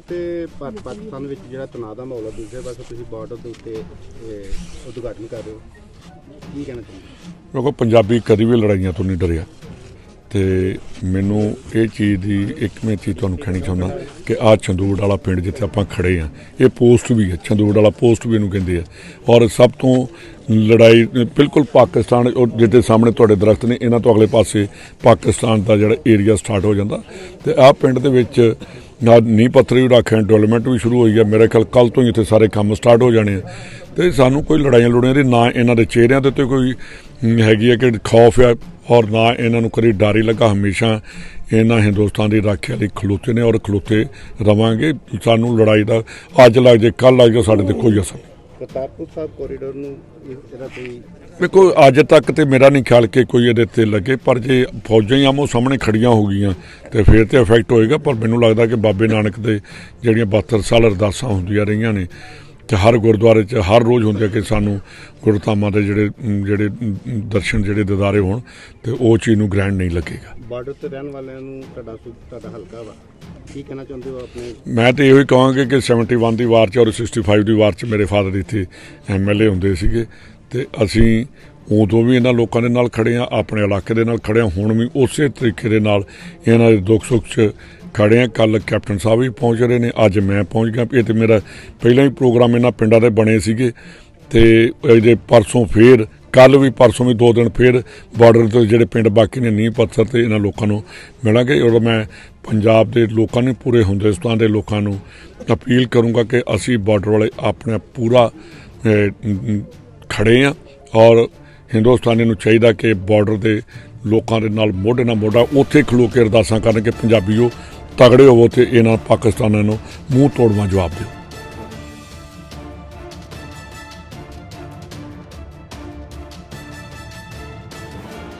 ਤੇ ਭਾਰਤ ਪਾਕਿਸਤਾਨ ਵਿੱਚ ਜਿਹੜਾ ਤਣਾਅ ਦਾ ਮਾਹੌਲ ਹੈ ਦੂਸਰੇ ਪਾਸੇ ਤੁਸੀਂ ਬਾਰਡਰ ਦੇ ਉੱਤੇ ਇਹ, ਉਦਘਾਟਨ ਕਰ ਰਹੇ ਹੋ। ਕੀ ਕਹਿਣਾ ਚਾਹੁੰਦੇ ਕਿਉਂਕਿ ਪੰਜਾਬੀ ਕਦੀ ਵੀ ਲੜਾਈਆਂ ਤੋਂ ਨਹੀਂ ਡਰਿਆ। ਤੇ ਮੈਨੂੰ ਇਹ ਚੀਜ਼ ਦੀ ਇੱਕ ਮੈਂ ਚੀਜ਼ ਤੁਹਾਨੂੰ ਕਹਿਣੀ ਚਾਹੁੰਦਾ ਕਿ ਆਹ ਚੰਦੂੜ ਵਾਲਾ ਪਿੰਡ ਜਿੱਥੇ ਆਪਾਂ ਖੜੇ ਆ ਇਹ ਪੋਸਟ ਵੀ ਹੈ। ਚੰਦੂੜ ਵਾਲਾ ਪੋਸਟ ਵੀ ਇਹਨੂੰ ਕਹਿੰਦੇ ਆ। ਔਰ ਸਭ ਤੋਂ ਲੜਾਈ ਬਿਲਕੁਲ ਪਾਕਿਸਤਾਨ ਉਹ ਜਿਹਦੇ ਸਾਹਮਣੇ ਤੁਹਾਡੇ ਦਰਖਤ ਨੇ ਇਹਨਾਂ ਤੋਂ ਅਗਲੇ ਪਾਸੇ ਪਾਕਿਸਤਾਨ ਦਾ ਜਿਹੜਾ ਏਰੀਆ ਸਟਾਰਟ ਹੋ ਜਾਂਦਾ। ਤੇ ਆਹ ਪਿੰਡ ਦੇ ਵਿੱਚ ਨਾ ਨੀ ਪੱਥਰੀ ਰੱਖਿਆ ਡਿਵੈਲਪਮੈਂਟ ਵੀ ਸ਼ੁਰੂ ਹੋਈ ਹੈ ਮੇਰੇ ਖਿਆਲ ਕੱਲ ਤੋਂ ਹੀ ਇੱਥੇ ਸਾਰੇ ਕੰਮ ਸਟਾਰਟ ਹੋ ਜਾਣੇ ਆ। ਤੇ ਸਾਨੂੰ ਕੋਈ ਲੜਾਈਆਂ ਲੜਾਈਆਂ ਦੀ ਨਾ ਇਹਨਾਂ ਦੇ ਚਿਹਰਿਆਂ ਦੇ ਉੱਤੇ ਕੋਈ ਹੈਗੀ ਹੈ ਕਿ ਖੌਫ ਹੈ ਔਰ ਨਾ ਇਹਨਾਂ ਨੂੰ ਕਦੀ ਡਰ ਹੀ ਲੱਗਾ। ਹਮੇਸ਼ਾ ਇਹਨਾਂ ਹਿੰਦੁਸਤਾਨ ਦੀ ਰਾਖੀ ਲਈ ਖਲੋਤੇ ਨੇ ਔਰ ਖਲੋਤੇ ਰਵਾਂਗੇ। ਸਾਨੂੰ ਲੜਾਈ ਦਾ ਅੱਜ ਲੱਗ ਜੇ ਕੱਲ ਲੱਗ ਜਾ ਸਾਡੇ ਤੇ ਕੋਈ ਅਸਰ ਕਰਤਾਰਪੁਰ ਸਾਹਿਬ ਕੋਰੀਡੋਰ ਨੂੰ ਇਸ ਕੋਈ ਦੇਖੋ ਅੱਜ ਤੱਕ ਤੇ ਮੇਰਾ ਨਹੀਂ ਖਿਆਲ ਕਿ ਕੋਈ ਇਹਦੇ ਤੇ ਲੱਗੇ ਪਰ ਜੇ ਫੌਜਾਂ ਹੀ ਆਮੋ ਸਾਹਮਣੇ ਖੜੀਆਂ ਹੋ ਗਈਆਂ ਤੇ ਫਿਰ ਤੇ ਇਫੈਕਟ ਹੋਏਗਾ ਪਰ ਮੈਨੂੰ ਲੱਗਦਾ ਕਿ ਬਾਬੇ ਨਾਨਕ ਦੇ ਜਿਹੜੀਆਂ 72 ਸਾਲ ਅਰਦਾਸਾਂ ਹੁੰਦੀਆਂ ਰਹੀਆਂ ਨੇ ਤੇ ਹਰ ਗੁਰਦੁਆਰੇ 'ਚ ਹਰ ਰੋਜ਼ ਹੁੰਦੇ ਕਿ ਸਾਨੂੰ ਗੁਰਧਾਮਾਂ ਦੇ ਜਿਹੜੇ ਜਿਹੜੇ ਦਰਸ਼ਨ ਜਿਹੜੇ ਦਿਦਾਰੇ ਹੋਣ ਤੇ ਉਹ ਚੀਜ਼ ਨੂੰ ਗ੍ਰੈਂਡ ਨਹੀਂ ਲੱਗੇਗਾ। ਬਾਰਡਰ ਤੇ ਰਹਿਣ ਵਾਲਿਆਂ ਨੂੰ ਤੁਹਾਡਾ ਤੁਹਾਡਾ ਹਲਕਾ ਵਾ। ਕੀ ਕਹਿਣਾ ਚਾਹੁੰਦੇ ਹੋ ਆਪਣੇ? ਮੈਂ ਤੇ ਇਹੋ ਹੀ ਕਹਾਂਗਾ ਕਿ 71 ਦੀ ਵਾਰ 'ਚ ਔਰ 65 ਦੀ ਵਾਰ 'ਚ ਮੇਰੇ ਫਾਦਰ ਇੱਥੇ ਐਮਐਲਏ ਹੁੰਦੇ ਸੀਗੇ ਤੇ ਅਸੀਂ ਉਦੋਂ ਵੀ ਇਹਨਾਂ ਲੋਕਾਂ ਦੇ ਨਾਲ ਖੜੇ ਆ ਆਪਣੇ ਇਲਾਕੇ ਦੇ ਨਾਲ ਖੜੇ ਆ ਹੁਣ ਵੀ ਉਸੇ ਤਰੀਕੇ ਦੇ ਨਾਲ ਇਹਨਾਂ ਦੇ ਦੁੱਖ ਸੁੱਖ 'ਚ ਖੜੇ ਆ ਕੱਲ ਕੈਪਟਨ ਸਾਹਿਬ ਵੀ ਪਹੁੰਚ ਰਹੇ ਨੇ, ਅੱਜ ਮੈਂ ਪਹੁੰਚ ਗਿਆ। ਇਹ ਤੇ ਮੇਰਾ ਪਹਿਲਾਂ ਹੀ ਪ੍ਰੋਗਰਾਮ ਇਹਨਾਂ ਪਿੰਡਾਂ ਦੇ ਬਣੇ ਸੀਗੇ ਤੇ ਇਹਦੇ ਪਰਸੋਂ ਫੇਰ ਕੱਲ ਵੀ ਪਰਸੋਂ ਵੀ ਦੋ ਦਿਨ ਫੇਰ ਬਾਰਡਰ ਤੋਂ ਜਿਹੜੇ ਪਿੰਡ ਬਾਕੀ ਨੇ ਨੀਂਹ ਪੱਥਰ ਤੇ ਇਹਨਾਂ ਲੋਕਾਂ ਨੂੰ ਮਿਲਾਂਗੇ। ਔਰ ਮੈਂ ਪੰਜਾਬ ਦੇ ਲੋਕਾਂ ਨੂੰ, ਪੂਰੇ ਹਿੰਦੁਸਤਾਨ ਦੇ ਲੋਕਾਂ ਨੂੰ ਅਪੀਲ ਕਰੂੰਗਾ ਕਿ ਅਸੀਂ ਬਾਰਡਰ ਵਾਲੇ ਆਪਣੇ ਪੂਰਾ ਖੜੇ ਆ ਔਰ ਹਿੰਦੁਸਤਾਨੀ ਨੂੰ ਚਾਹੀਦਾ ਕਿ ਬਾਰਡਰ ਦੇ ਲੋਕਾਂ ਦੇ ਨਾਲ ਮੋਢੇ ਨਾਲ ਮੋਢਾ ਉੱਥੇ ਖਲੋ ਕੇ ਅਰਦਾਸਾਂ ਕਰਨ ਕਿ ਪੰਜਾਬੀਓ ਤਗੜੇ ਹੋਵੋ ਤੇ ਇਹਨਾਂ ਪਾਕਿਸਤਾਨਾਂ ਨੂੰ ਮੂੰਹ ਤੋੜਵਾ ਜਵਾਬ ਦਿਓ।